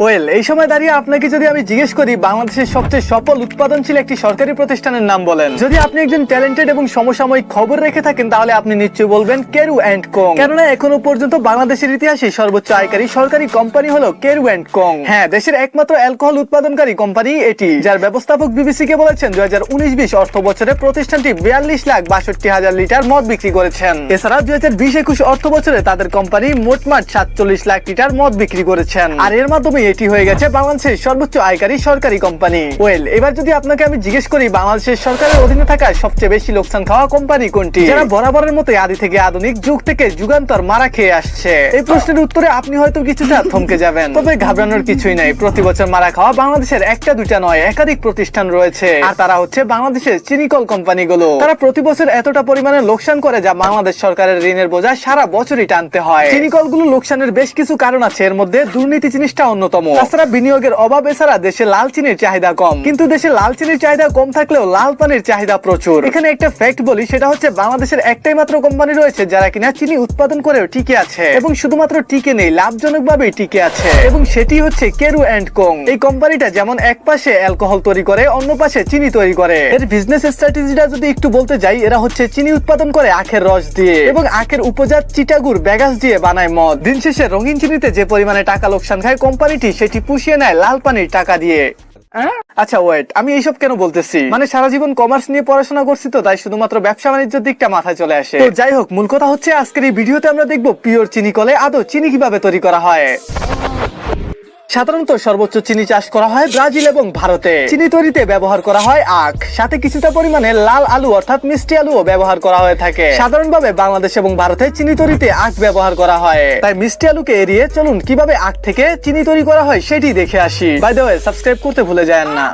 Well এই সময় দাঁড়িয়ে আপনাকে যদি আমি জিজ্ঞেস করি, বাংলাদেশের সবচেয়ে সফল উৎপাদনশীল একটি সরকারি প্রতিষ্ঠানের নাম বলেন। যদি আপনি একজন ট্যালেন্টেড এবং সমসাময়িক খবর রেখে থাকেন, তাহলে আপনি নিশ্চয়ই বলবেন কেরু অ্যান্ড কোং কেননা, এখনও পর্যন্ত বাংলাদেশের ইতিহাসে সর্বোচ্চ আয়কারী সরকারি কোম্পানি হলো কেরু অ্যান্ড কোং হ্যাঁ দেশের একমাত্র অ্যালকোহল উৎপাদনকারী কোম্পানি এটি, যার ব্যবস্থাপক বিবিসি কে বলেছেন, দুই হাজার উনিশ বিশ অর্থ বছরে প্রতিষ্ঠানটি বিয়াল্লিশ লাখ বাষট্টি হাজার লিটার মদ বিক্রি করেছেন। এছাড়া দুই হাজার বিশ একুশ অর্থ বছরে তাদের কোম্পানি মোটমাট সাতচল্লিশ লাখ লিটার মদ বিক্রি করেছেন। আর এর মাধ্যমে এটি হয়ে গেছে বাংলাদেশের সর্বোচ্চ আয়কারী সরকারি কোম্পানি। ওয়েল এবার যদি আপনাকে আমি জিজ্ঞেস করি, বাংলাদেশের সরকারের অধীনে থাকা সবচেয়ে বেশি লোকসান খাওয়া কোম্পানি কোনটি? যারা বরাবরের মতো আদি থেকে আধুনিক যুগ থেকে যুগান্তর মারা খেয়ে আসছে। এই প্রশ্নের উত্তরে আপনি হয়তো কিছুটা থমকে যাবেন। তবে ঘাবড়ানোর কিছুই নাই। প্রতি বছর মারা খাওয়া বাংলাদেশের একটা, দুইটা নয়, একাধিক প্রতিষ্ঠান রয়েছে। আর তারা হচ্ছে বাংলাদেশের চিনিকল কোম্পানিগুলো। তারা প্রতি বছর এতটা পরিমাণে লোকসান করে যা বাংলাদেশ সরকারের ঋণের বোঝা সারা বছরই টানতে হয়। চিনিকলগুলো লোকসানের বেশ কিছু কারণ আছে। এর মধ্যে দুর্নীতি জিনিসটা অন্যতম। তাছাড়া বিনিয়োগের অভাব এছাড়া দেশে লাল চিনির চাহিদা কম। কিন্তু দেশে লাল চিনির চাহিদা কম থাকলেও লাল পানির চাহিদা প্রচুর। এখানে একটা ফ্যাক্ট বলি, সেটা হচ্ছে বাংলাদেশের একটাই মাত্র কোম্পানি রয়েছে যারা কিনা চিনি উৎপাদন করেও টিকে আছে। এবং শুধুমাত্র টিকে নেই লাভজনক ভাবে টিকে আছে। এবং সেটি হচ্ছে কেরু অ্যান্ড কোং। এই কোম্পানিটা যেমন এক পাশে অ্যালকোহল তৈরি করে, অন্য পাশে চিনি তৈরি করে। এর বিজনেস স্ট্র্যাটেজিটা যদি একটু বলতে যাই, এরা হচ্ছে চিনি উৎপাদন করে আখের রস দিয়ে। এবং আখের উপজাত চিটাগুর ব্যাগাস দিয়ে বানায় মদ। দিন শেষে রঙিন চিনিতে যে পরিমাণে টাকা লোকসান খায়, কোম্পানিটি সেটি পুষিয়ে নেয় লাল পানির টাকা দিয়ে? আচ্ছা ওয়েট আমি এইসব কেন বলতেছি? মানে সারা জীবন কমার্স নিয়ে পড়াশোনা করছি তো, তাই শুধুমাত্র ব্যবসা বাণিজ্যের দিকটা মাথায় চলে আসে। যাই হোক, মূল কথা হচ্ছে, আজকের এই ভিডিওতে আমরা দেখব পিওর চিনি কলে আদৌ চিনি কীভাবে তৈরি করা হয়। সাধারণত সর্বোচ্চ চিনি চাষ করা হয় ব্রাজিল এবং ভারতে। চিনি তৈরিতে ব্যবহার করা হয় আখ। সাথে কিছুটা পরিমাণে লাল আলু অর্থাৎ মিষ্টি আলু ব্যবহার করা হয়ে থাকে। সাধারণভাবে বাংলাদেশ এবং ভারতে চিনি তৈরিতে আখ ব্যবহার করা হয়। তাই মিষ্টি আলুকে এড়িয়ে চলুন কীভাবে আখ থেকে চিনি তৈরি করা হয় সেটি দেখে আসি। বাই সাবস্ক্রাইব করতে ভুলে যায় না।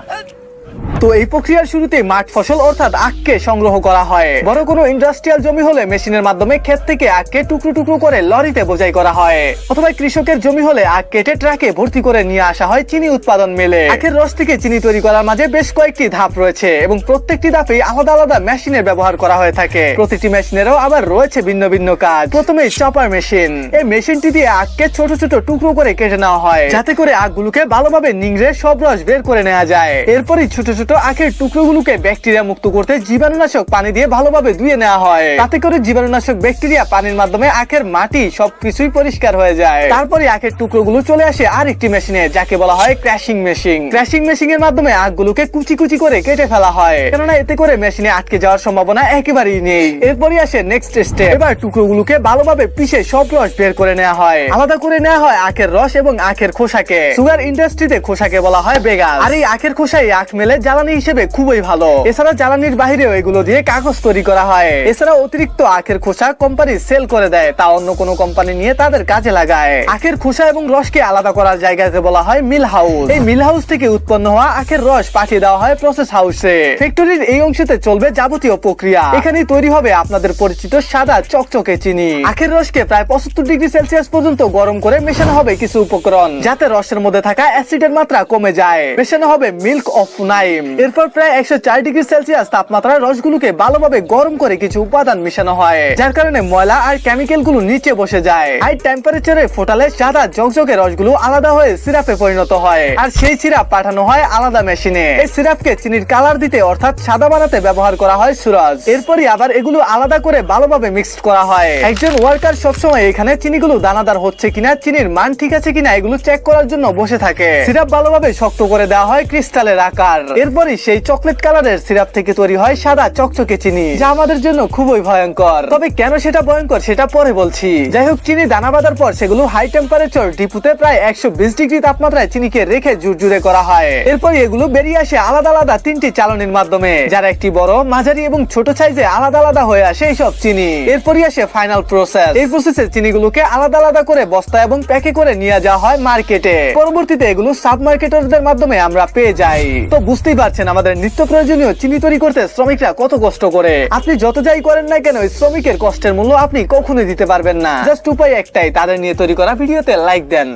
তো এই প্রক্রিয়ার শুরুতে মাঠ ফসল অর্থাৎ আখকে সংগ্রহ করা হয়। বড় কোনো ইন্ডাস্ট্রিয়াল জমি হলে মেশিনের মাধ্যমে ক্ষেত থেকে আখকে টুকরো টুকরো করে লরিতে বোঝাই করা হয়। অথবা কৃষকের জমি হলে আখ কেটে ট্রাকে ভর্তি করে নিয়ে আসা হয় চিনি উৎপাদন মেলে। আখের রস থেকে চিনি তৈরি করার মাঝে বেশ কয়েকটি ধাপ রয়েছে এবং প্রত্যেকটি ধাপে আলাদা আলাদা মেশিনের ব্যবহার করা হয়ে থাকে। প্রতিটি মেশিনেরও আবার রয়েছে ভিন্ন ভিন্ন কাজ। প্রথমে চপার মেশিন। এই মেশিনটি দিয়ে আখকে ছোট ছোট টুকরো করে কেটে নেওয়া হয়, যাতে করে আখগুলোকে ভালোভাবে নিংড়ে সব রস বের করে নেওয়া যায়। এরপরই ছোট ছোট আখের টুকরোগুলোকে ব্যাকটেরিয়া মুক্ত করতে জীবাণুনাশক পানি দিয়ে ভালোভাবে ধুয়ে নেওয়া হয়। তাতে করে জীবাণুনাশক ব্যাকটেরিয়া পানির মাধ্যমে আখের মাটি সবকিছুই পরিষ্কার হয়ে যায়। তারপরে আখের টুকরোগুলো চলে আসে আরেকটি মেশিনে, যাকে বলা হয় ক্র্যাশিং মেশিন। ক্র্যাশিং মেশিন এর মাধ্যমে আখগুলোকে কুচি কুচি করে কেটে ফেলা হয়। কেননা এতে করে মেশিনে আটকে যাওয়ার সম্ভাবনা একেবারেই নেই। এরপরই আসে নেক্সট স্টেপ এবার টুকরোগুলোকে ভালোভাবে পিষে সব রস বের করে নেওয়া হয়। আলাদা করে নেওয়া হয় আখের রস এবং আখের খোসাকে। সুগার ইন্ডাস্ট্রিতে খোসাকে বলা হয় বেগাল আর এই আখের খোসাই আখ মেলে জ্বালানি হিসেবে খুবই ভালো। এছাড়া জ্বালানির বাহিরেও এগুলো দিয়ে কাগজ তৈরি করা হয়। এছাড়া অতিরিক্ত আখের খোসা কোম্পানি সেল করে দেয়, তা অন্য কোনো কোম্পানি নিয়ে তাদের কাজে লাগায়। আখের খোসা এবং রসকে আলাদা করার জায়গাকে বলা হয় মিল হাউস এই মিল হাউস থেকে উৎপন্ন হওয়া আখের রস পাঠিয়ে দেওয়া হয় প্রসেস হাউসে ফ্যাক্টরির এই অংশতে চলবে যাবতীয় প্রক্রিয়া। এখানে তৈরি হবে আপনাদের পরিচিত সাদা চকচকে চিনি। আখের রসকে প্রায় পঁচাত্তর ডিগ্রি সেলসিয়াস পর্যন্ত গরম করে মেশানো হবে কিছু উপকরণ, যাতে রসের মধ্যে থাকা অ্যাসিডের মাত্রা কমে যায়। মেশানো হবে মিল্ক অফ নাইম এরপর প্রায় একশো চার ডিগ্রি সেলসিয়াস তাপমাত্রায় রসগুলোকে ভালোভাবে গরম করে কিছু উপাদান মেশানো হয়, যার কারণে ময়লা আর কেমিক্যালগুলো নিচে বসে যায়। হাই টেম্পারেচারে ফোটালে সাদা জকজকে রসগুলো আলাদা হয়ে সিরাপে পরিণত হয়, আর সেই সিরাপ পাঠানো হয় আলাদা মেশিনে। এই সিরাপকে চিনির কালার দিতে অর্থাৎ সাদা বানাতে ব্যবহার করা হয় সুরজ। এরপরই আবার এগুলো আলাদা করে ভালোভাবে মিক্সড করা হয়। একজন ওয়ার্কার সবসময় এখানে চিনিগুলো দানাদার হচ্ছে কিনা, চিনির মান ঠিক আছে কিনা, এগুলো চেক করার জন্য বসে থাকে। সিরাপ ভালোভাবে শক্ত করে দেওয়া হয় ক্রিস্টালের আকার। এরপরই সেই চকলেট কালারের সিরাপ থেকে তৈরি হয় সাদা চকচকে চিনি, যা আমাদের জন্য খুবই ভয়ঙ্কর। তবে কেন সেটা ভয়ঙ্কর সেটা পরে বলছি। যাই হোক, চিনি দানা বাঁধার পর সেগুলো হাই টেম্পারেচার ডিপুতে প্রায় একশো বিশ ডিগ্রি তাপমাত্রায় চিনিকে রেখে জুরজুরে করা হয়। এরপর এগুলো বেরিয়ে আসে আলাদা আলাদা তিনটি চালনির মাধ্যমে, যারা একটি বড়, মাঝারি এবং ছোট সাইজে আলাদা আলাদা হয়ে আসে এই সব চিনি। এরপরই আসে ফাইনাল প্রসেস এই প্রসেসে চিনিগুলোকে আলাদা আলাদা করে বস্তা এবং প্যাকে করে নিয়ে যাওয়া হয় মার্কেটে। পরবর্তীতে এগুলো সাব মার্কেটারদের মাধ্যমে আমরা পেয়ে যাই। তো বুঝতেই পারছেন আমাদের নিত্য প্রয়োজনীয় চিনি তৈরি করতে শ্রমিকরা কত কষ্ট করে? আপনি যত যাই করেন না কেন শ্রমিকের কষ্টের মূল্য আপনি কখনোই দিতে পারবেন না। জাস্ট উপায় একটাই, তাদের নিয়ে তৈরি করা ভিডিওতে লাইক দেন।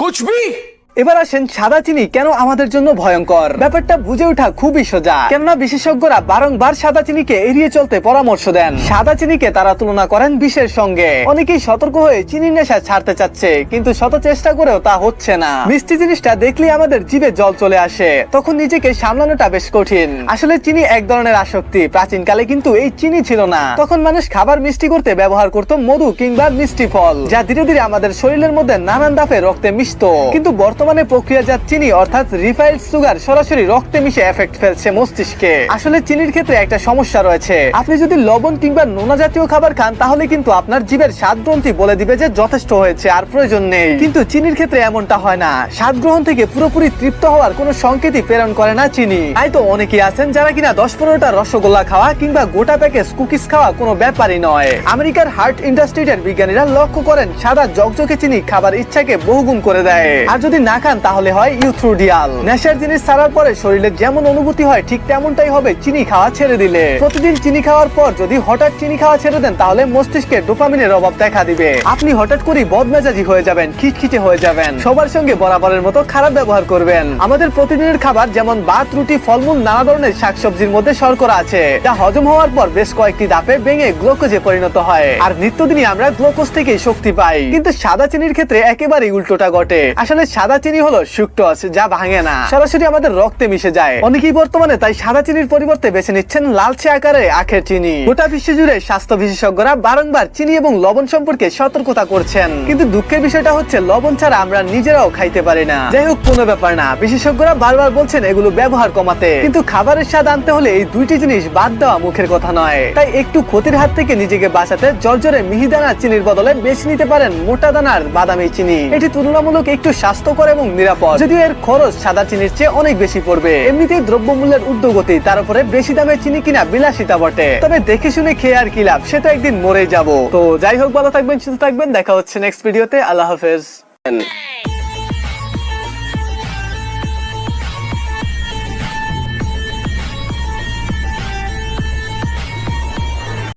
কুচবি! এবার আসেন সাদা চিনি কেন আমাদের জন্য ভয়ঙ্কর? ব্যাপারটা বুঝে ওঠা খুবই সোজা। কেননা বিশেষজ্ঞরা বারংবার সাদা চিনিকে এড়িয়ে চলতে পরামর্শ দেন। সাদা চিনিকে তারা তুলনা করেন বিষের সঙ্গে। অনেকেই সতর্ক হয়ে চিনির নেশা ছাড়তে চাচ্ছে, কিন্তু শত চেষ্টা করেও তা হচ্ছে না। মিষ্টি জিনিসটা দেখলে আমাদের জিভে জল চলে আসে, তখন নিজেকে সামলানোটা বেশ কঠিন। আসলে চিনি এক ধরনের আসক্তি, প্রাচীনকালে কিন্তু এই চিনি ছিল না। তখন মানুষ খাবার মিষ্টি করতে ব্যবহার করত মধু কিংবা মিষ্টি ফল, যা ধীরে ধীরে আমাদের শরীরের মধ্যে নানান দাফে রক্তে মিশত। কিন্তু বর্তমানে প্রক্রিয়াজাত চিনি, অর্থাৎ রিফাইন্ড সুগার সরাসরি রক্তে মিশে এফেক্ট ফেলছে মস্তিষ্কে। আসলে চিনির ক্ষেত্রে একটা সমস্যা রয়েছে। আপনি যদি লবণ কিংবা নোনা জাতীয় খাবার খান, তাহলে কিন্তু আপনার জীবের স্বাদ গ্রন্থি বলে দিবে যে যথেষ্ট হয়েছে, আর প্রয়োজন নেই। কিন্তু চিনির ক্ষেত্রে এমনটা হয় না। স্বাদ গ্রহণ থেকে পুরোপুরি তৃপ্ত হওয়ার কোনো সংকেতই প্রেরণ করে না চিনি। তাই তো অনেকেই আছেন যারা কিনা দশ পনেরোটা রসগোল্লা খাওয়া কিংবা গোটা প্যাকেজ কুকিজ খাওয়া কোনো ব্যাপারই নয়। আমেরিকার হার্ট ইন্ডাস্ট্রিটের বিজ্ঞানীরা লক্ষ্য করেন, সাদা জকজকে চিনি খাবার ইচ্ছাকে বহুগুণ করে দেয়। আর যদি না খান, তাহলে হয় ইউথ্রোডিয়াল। নেশার জিনিস ছাড়ার পরে শরীরে যেমন অনুভূতি হয়, ঠিক তেমনটাই হবে চিনি খাওয়া ছেড়ে দিলে। প্রতিদিন চিনি খাওয়ার পর যদি হঠাৎ চিনি খাওয়া ছেড়ে দেন, তাহলে মস্তিষ্কে ডোপামিনের অভাব দেখা দিবে। আপনি হঠাৎ করেই বদমেজাজি হয়ে যাবেন, খিটখিটে হয়ে যাবেন। সবার সঙ্গে বরাবরের মতো খারাপ ব্যবহার করবেন। আমাদের প্রতিদিনের খাবার যেমন ভাত, রুটি, ফলমূল, নানা ধরনের শাকসবজির মধ্যে শর্করা আছে। যা হজম হওয়ার পর বেশ কয়েকটি ধাপে ভেঙে গ্লুকোজে পরিণত হয়। আর নিত্যদিনই আমরা গ্লুকোজ থেকে শক্তি পাই। কিন্তু সাদা চিনির ক্ষেত্রে একেবারেই উল্টোটা ঘটে। আসলে সাদা চিনি হলো সুক্টোজ যা ভাঙে না। সরাসরি আমাদের রক্তে মিশে যায়। অনেকেই বর্তমানে তাই সাদা চিনির পরিবর্তে বেছে নিচ্ছেন লালচে আকারে আখের চিনি। গোটা বিশ্ব জুড়ে স্বাস্থ্য বিশেষজ্ঞরা বারংবার চিনি এবং লবণ সম্পর্কে সতর্কতা করছেন। কিন্তু দুঃখের বিষয়টা হচ্ছে, লবণ ছাড়া আমরা নিজেরাও খাইতে পারি না। যাই হোক, কোনো ব্যাপার না। বিশেষজ্ঞরা বারবার বলছেন এগুলো ব্যবহার কমাতে। কিন্তু খাবারের স্বাদ আনতে হলে এই দুইটি জিনিস বাদ দেওয়া মুখের কথা নয়। তাই একটু ক্ষতির হাত থেকে নিজেকে বাঁচাতে জর্জরে মিহিদানা চিনির বদলে বেছে নিতে পারেন মোটা দানার বাদামি চিনি। এটি তুলনামূলক একটু স্বাস্থ্যকর এবং নিরাপদ। যদিও এর খরচ সাদা চিনির চেয়ে অনেক বেশি পড়বে। এমনিতেই দ্রব্যমূল্যের ঊর্ধ্বগতি তার উপরে বেশি দামে চিনি কিনা বিলাসিতা বটে। তবে দেখে শুনে খেয়ে আর কি লাভ, সেটা একদিন মরে যাব। তো যাই হোক, ভালো থাকবেন, সুস্থ থাকবেন, দেখা হচ্ছে নেক্সট ভিডিওতে আল্লাহ হাফেজ।